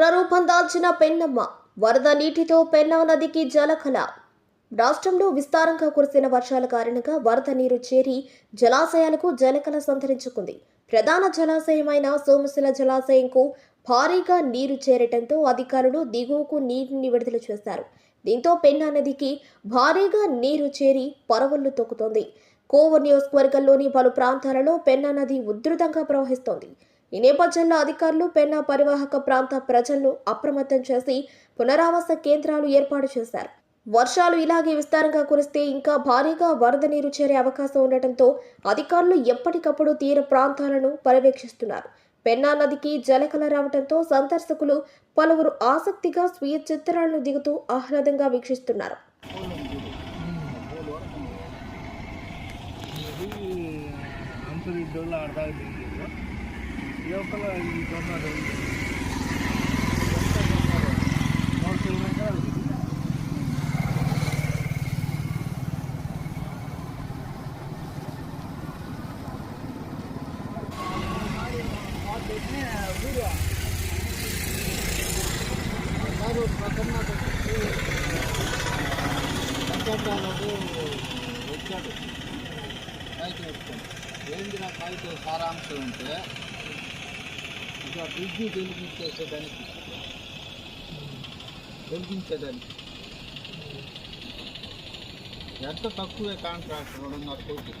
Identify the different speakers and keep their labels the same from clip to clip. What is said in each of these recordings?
Speaker 1: ఉగ్రరూపం దాల్చిన పెన్నమ్మ వరద నీటితో పెన్నా నదికి జలకళ రాష్ట్రంలో విస్తారంగా కురిసిన వర్షాల కారణంగా వరద నీరు చేరి జలాశయాలకు జలకళ సంతరించుకుంది. ప్రధాన జలాశయమైన సోమశిల జలాశయంకు భారీగా నీరు చేరటంతో అధికారులు దిగువకు నీటిని విడుదల చేశారు. దీంతో పెన్నా నదికి భారీగా నీరు చేరి పరవళ్ళు తొక్కుతోంది. కోవూరు నియోజకవర్గంలోని పలు ప్రాంతాలలో పెన్నా నది ఉధృతంగా ప్రవహిస్తోంది. ఈ నేపథ్యంలో అధికారులు పెన్నా పరివాహక ప్రాంత ప్రజలను అప్రమత్తం చేసి పునరావాస కేంద్రాలు ఏర్పాటు చేశారు. వర్షాలు ఇలాగే విస్తారంగా కురిస్తే ఇంకా భారీగా వరద నీరు చేరే అవకాశం ఉండటంతో అధికారులు ఎప్పటికప్పుడు తీర ప్రాంతాలను పర్యవేక్షిస్తున్నారు. పెన్నా నదికి జలకల రావడంతో సందర్శకులు పలువురు ఆసక్తిగా స్వీయ చిత్రాలను దిగుతూ ఆహ్లాదంగా వీక్షిస్తున్నారు.
Speaker 2: యువకల ఈ కొన్నారు మూడు కిలోమీటర్లు
Speaker 3: వచ్చాడు కాగితం పెట్టుకోండి ఏందిరా కాగితం సారాంశం ఉంటే ఆ బ్రిడ్జి వెలిగించేసేదానికి. వెలిగించేదానికి. ఎంత తక్కువే కాంట్రాక్ట్ రెండున్నర కోటి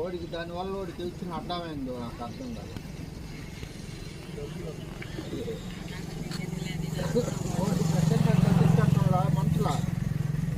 Speaker 3: ఓడికి దానివల్ల ఓడికి వచ్చిన అడ్డమైందో నాకు అర్థం కాదు.